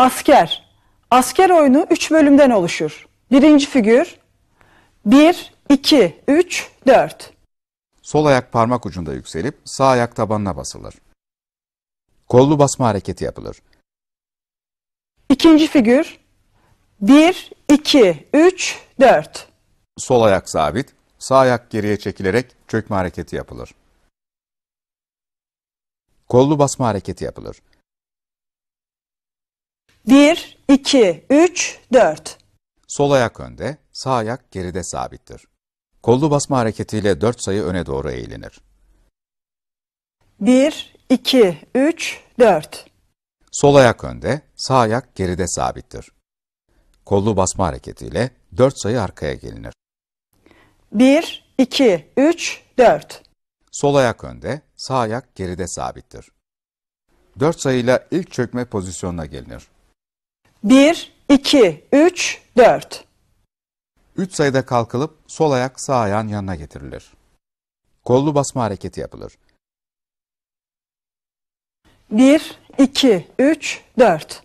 Asker. Asker oyunu 3 bölümden oluşur. Birinci figür 1, 2, 3, 4. Sol ayak parmak ucunda yükselip sağ ayak tabanına basılır. Kollu basma hareketi yapılır. İkinci figür 1, 2, 3, 4. Sol ayak sabit, sağ ayak geriye çekilerek çökme hareketi yapılır. Kollu basma hareketi yapılır. 1, 2, 3, 4. Sol ayak önde, sağ ayak geride sabittir. Kollu basma hareketiyle 4 sayı öne doğru eğilinir. 1, 2, 3, 4. Sol ayak önde, sağ ayak geride sabittir. Kollu basma hareketiyle 4 sayı arkaya gelinir. 1, 2, 3, 4. Sol ayak önde, sağ ayak geride sabittir. 4 sayıyla ilk çökme pozisyonuna gelinir. 1, 2, 3, 4. 3 sayıda kalkılıp sol ayak sağ ayağın yanına getirilir. Kollu basma hareketi yapılır. 1, 2, 3, 4.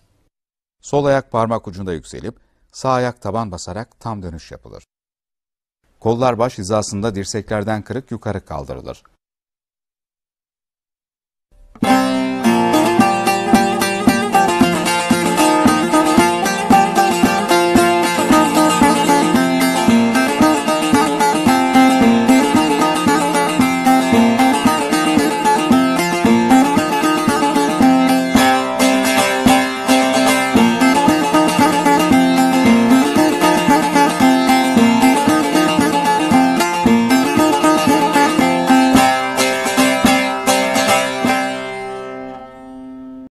Sol ayak parmak ucunda yükselip sağ ayak taban basarak tam dönüş yapılır. Kollar baş hizasında dirseklerden kırık yukarı kaldırılır.